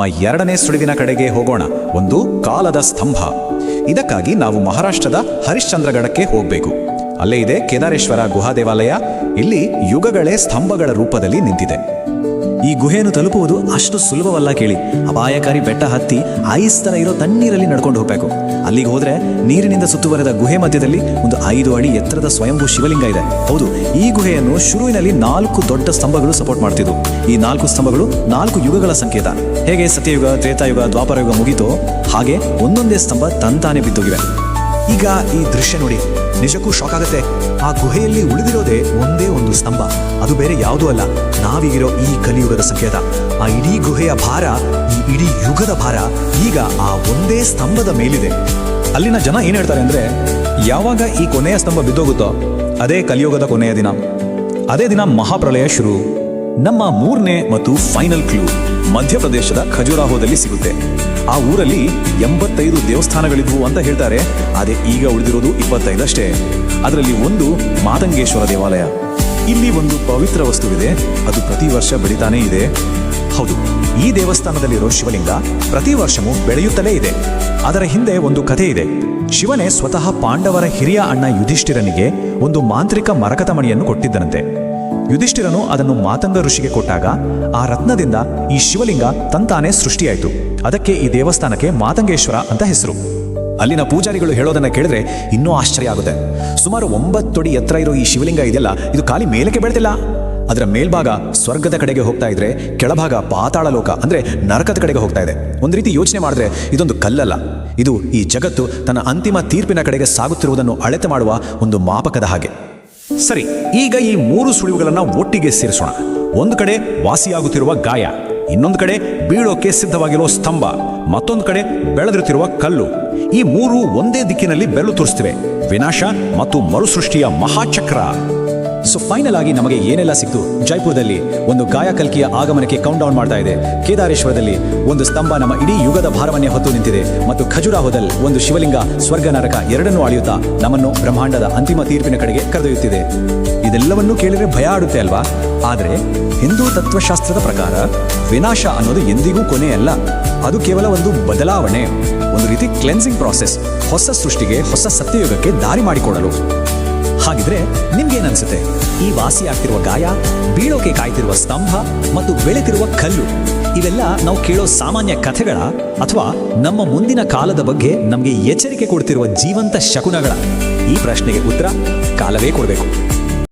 ನಮ್ಮ ಎರಡನೇ ಸುಳಿವಿನ ಕಡೆಗೆ ಹೋಗೋಣ. ಒಂದು ಕಾಲದ ಸ್ತಂಭ. ಇದಕ್ಕಾಗಿ ನಾವು ಮಹಾರಾಷ್ಟ್ರದ ಹರಿಶ್ಚಂದ್ರಗಡಕ್ಕೆ ಹೋಗಬೇಕು. ಅಲ್ಲೇ ಇದೆ ಕೇದಾರೇಶ್ವರ ಗುಹಾ ದೇವಾಲಯ. ಇಲ್ಲಿ ಯುಗಗಳೇ ಸ್ತಂಭಗಳ ರೂಪದಲ್ಲಿ ನಿಂತಿದೆ. ಈ ಗುಹೆಯನ್ನು ತಲುಪುವುದು ಅಷ್ಟು ಸುಲಭವಲ್ಲ ಕೇಳಿ. ಅಪಾಯಕಾರಿ ಬೆಟ್ಟ ಹತ್ತಿ ಐಸ್ ತರ ಇರೋ ತಣ್ಣೀರಲ್ಲಿ ನಡ್ಕೊಂಡು ಹೋಗಬೇಕು. ಅಲ್ಲಿಗೆ ಹೋದ್ರೆ ನೀರಿನಿಂದ ಸುತ್ತುವರೆದ ಗುಹೆ ಮಧ್ಯದಲ್ಲಿ ಒಂದು ಐದು ಅಡಿ ಎತ್ತರದ ಸ್ವಯಂಭೂ ಶಿವಲಿಂಗ ಇದೆ. ಹೌದು, ಈ ಗುಹೆಯನ್ನು ಶುರುವಿನಲ್ಲಿ ನಾಲ್ಕು ದೊಡ್ಡ ಸ್ತಂಭಗಳು ಸಪೋರ್ಟ್ ಮಾಡ್ತಿದ್ವು. ಈ ನಾಲ್ಕು ಸ್ತಂಭಗಳು ನಾಲ್ಕು ಯುಗಗಳ ಸಂಕೇತ. ಹೇಗೆ ಸತ್ಯಯುಗ, ತ್ರೇತಾಯುಗ, ದ್ವಾಪರಯುಗ ಮುಗೀತೋ ಹಾಗೆ ಒಂದೊಂದೇ ಸ್ತಂಭ ತಂತಾನೆ ಬಿದ್ದೋಗಿವೆ. ಈಗ ಈ ದೃಶ್ಯ ನೋಡಿ. ನಿಜಕ್ಕೂ ಶಾಕ್ ಆಗುತ್ತೆ. ಆ ಗುಹೆಯಲ್ಲಿ ಉಳಿದಿರೋದೇ ಒಂದೇ ಒಂದು ಸ್ತಂಭ. ಅದು ಬೇರೆ ಯಾವುದೂ ಅಲ್ಲ. ನಾವೀಗಿರೋ ಈ ಕಲಿಯುಗದ ಸಂಕೇತ. ಆ ಇಡೀ ಗುಹೆಯ ಭಾರ, ಈ ಇಡೀ ಯುಗದ ಭಾರ ಈಗ ಆ ಒಂದೇ ಸ್ತಂಭದ ಮೇಲಿದೆ. ಅಲ್ಲಿನ ಜನ ಏನು ಹೇಳ್ತಾರೆ ಅಂದ್ರೆ, ಯಾವಾಗ ಈ ಕೊನೆಯ ಸ್ತಂಭ ಬಿದ್ದೋಗುತ್ತೋ, ಅದೇ ಕಲಿಯುಗದ ಕೊನೆಯ ದಿನ. ಅದೇ ದಿನ ಮಹಾಪ್ರಳಯ ಶುರು. ನಮ್ಮ ಮೂರನೇ ಮತ್ತು ಫೈನಲ್ ಕ್ಲೂ ಮಧ್ಯಪ್ರದೇಶದ ಖಜುರಾಹೋದಲ್ಲಿ ಸಿಗುತ್ತೆ. ಆ ಊರಲ್ಲಿ ಎಂಬತ್ತೈದು ದೇವಸ್ಥಾನಗಳಿದ್ವು ಅಂತ ಹೇಳ್ತಾರೆ. ಅದೇ ಈಗ ಉಳಿದಿರೋದು ಇಪ್ಪತ್ತೈದಷ್ಟೇ. ಅದರಲ್ಲಿ ಒಂದು ಮಾದಂಗೇಶ್ವರ ದೇವಾಲಯ. ಇಲ್ಲಿ ಒಂದು ಪವಿತ್ರ ವಸ್ತುವಿದೆ. ಅದು ಪ್ರತಿ ವರ್ಷ ಬೆಳಿತಾನೇ ಇದೆ. ಹೌದು, ಈ ದೇವಸ್ಥಾನದಲ್ಲಿರೋ ಶಿವಲಿಂಗ ಪ್ರತಿ ವರ್ಷವೂ ಬೆಳೆಯುತ್ತಲೇ ಇದೆ. ಅದರ ಹಿಂದೆ ಒಂದು ಕಥೆ ಇದೆ. ಶಿವನೇ ಸ್ವತಃ ಪಾಂಡವರ ಹಿರಿಯ ಅಣ್ಣ ಯುಧಿಷ್ಠಿರನಿಗೆ ಒಂದು ಮಾಂತ್ರಿಕ ಮರಕತಮಣಿಯನ್ನು ಕೊಟ್ಟಿದ್ದನಂತೆ. ಯುಧಿಷ್ಠಿರನು ಅದನ್ನು ಮಾತಂಗ ಋಷಿಗೆ ಕೊಟ್ಟಾಗ ಆ ರತ್ನದಿಂದ ಈ ಶಿವಲಿಂಗ ತಂತಾನೇ ಸೃಷ್ಟಿಯಾಯಿತು. ಅದಕ್ಕೆ ಈ ದೇವಸ್ಥಾನಕ್ಕೆ ಮಾತಂಗೇಶ್ವರ ಅಂತ ಹೆಸರು. ಅಲ್ಲಿನ ಪೂಜಾರಿಗಳು ಹೇಳೋದನ್ನ ಕೇಳಿದ್ರೆ ಇನ್ನೂ ಆಶ್ಚರ್ಯ ಆಗುತ್ತೆ. ಸುಮಾರು ಒಂಬತ್ತೊಡಿ ಎತ್ತರ ಇರೋ ಈ ಶಿವಲಿಂಗ ಇದೆಯಲ್ಲ, ಇದು ಖಾಲಿ ಮೇಲಕ್ಕೆ ಬೆಳೆದಿಲ್ಲ. ಅದರ ಮೇಲ್ಭಾಗ ಸ್ವರ್ಗದ ಕಡೆಗೆ ಹೋಗ್ತಾ ಇದ್ರೆ ಕೆಳಭಾಗ ಪಾತಾಳ ಲೋಕ, ಅಂದ್ರೆ ನರಕದ ಕಡೆಗೆ ಹೋಗ್ತಾ ಇದೆ. ಒಂದು ರೀತಿ ಯೋಚನೆ ಮಾಡಿದ್ರೆ ಇದೊಂದು ಕಲ್ಲಲ್ಲ. ಇದು ಈ ಜಗತ್ತು ತನ್ನ ಅಂತಿಮ ತೀರ್ಪಿನ ಕಡೆಗೆ ಸಾಗುತ್ತಿರುವುದನ್ನು ಅಳತೆ ಮಾಡುವ ಒಂದು ಮಾಪಕದ ಹಾಗೆ. ಸರಿ, ಈಗ ಈ ಮೂರು ಸುಳಿವುಗಳನ್ನು ಒಟ್ಟಿಗೆ ಸೇರಿಸೋಣ. ಒಂದು ಕಡೆ ವಾಸಿಯಾಗುತ್ತಿರುವ ಗಾಯ, ಇನ್ನೊಂದು ಕಡೆ ಬೀಳೋಕೆ ಸಿದ್ಧವಾಗಿರುವ ಸ್ತಂಭ, ಮತ್ತೊಂದು ಕಡೆ ಬೆಳೆದಿರುತ್ತಿರುವ ಕಲ್ಲು. ಈ ಮೂರು ಒಂದೇ ದಿಕ್ಕಿನಲ್ಲಿ ಬೆಲ್ಲು ತೋರಿಸ್ತಿವೆ. ವಿನಾಶ ಮತ್ತು ಮರುಸೃಷ್ಟಿಯ ಮಹಾಚಕ್ರ. ಸೊ ಫೈನಲ್ ಆಗಿ ನಮಗೆ ಏನೆಲ್ಲ ಸಿಕ್ತು? ಜೈಪುರದಲ್ಲಿ ಒಂದು ಗಾಯ ಕಲ್ಕಿಯ ಆಗಮನಕ್ಕೆ ಕೌಂಟ್ ಡೌನ್ ಮಾಡ್ತಾ ಇದೆ. ಕೇದಾರೇಶ್ವರದಲ್ಲಿ ಒಂದು ಸ್ತಂಭ ನಮ್ಮ ಇಡೀ ಯುಗದ ಭಾರವನ್ನೇ ಹೊತ್ತು ನಿಂತಿದೆ. ಮತ್ತು ಖಜುರಾಹೋದಲ್ಲಿ ಒಂದು ಶಿವಲಿಂಗ ಸ್ವರ್ಗ ನರಕ ಎರಡನ್ನೂ ಅಳೆಯುತ್ತಾ ನಮ್ಮನ್ನು ಬ್ರಹ್ಮಾಂಡದ ಅಂತಿಮ ತೀರ್ಪಿನ ಕಡೆಗೆ ಕರೆದೊಯ್ಯುತ್ತಿದೆ. ಇದೆಲ್ಲವನ್ನೂ ಕೇಳಿದರೆ ಭಯ ಆಡುತ್ತೆ ಅಲ್ವಾ? ಆದರೆ ಹಿಂದೂ ತತ್ವಶಾಸ್ತ್ರದ ಪ್ರಕಾರ ವಿನಾಶ ಅನ್ನೋದು ಎಂದಿಗೂ ಕೊನೆಯಲ್ಲ. ಅದು ಕೇವಲ ಒಂದು ಬದಲಾವಣೆ. ಒಂದು ರೀತಿ ಕ್ಲೆನ್ಸಿಂಗ್ ಪ್ರಾಸೆಸ್ ಹೊಸ ಸೃಷ್ಟಿಗೆ, ಹೊಸ ಸತ್ಯಯುಗಕ್ಕೆ ದಾರಿ ಮಾಡಿಕೊಡಲು. ಹಾಗಿದ್ರೆ ನಿಮ್ಗೇನನ್ಸುತ್ತೆ? ಈ ವಾಸಿ ಆಗ್ತಿರುವ ಗಾಯ, ಬೀಳೋಕೆ ಕಾಯ್ತಿರುವ ಸ್ತಂಭ ಮತ್ತು ಬೆಳೆತಿರುವ ಕಲ್ಲು, ಇವೆಲ್ಲ ನಾವು ಕೇಳೋ ಸಾಮಾನ್ಯ ಕಥೆಗಳ ಅಥವಾ ನಮ್ಮ ಮುಂದಿನ ಕಾಲದ ಬಗ್ಗೆ ನಮಗೆ ಎಚ್ಚರಿಕೆ ಕೊಡ್ತಿರುವ ಜೀವಂತ ಶಕುನಗಳ? ಈ ಪ್ರಶ್ನೆಗೆ ಉತ್ತರ ಕಾಲವೇ ಕೊಡಬೇಕು.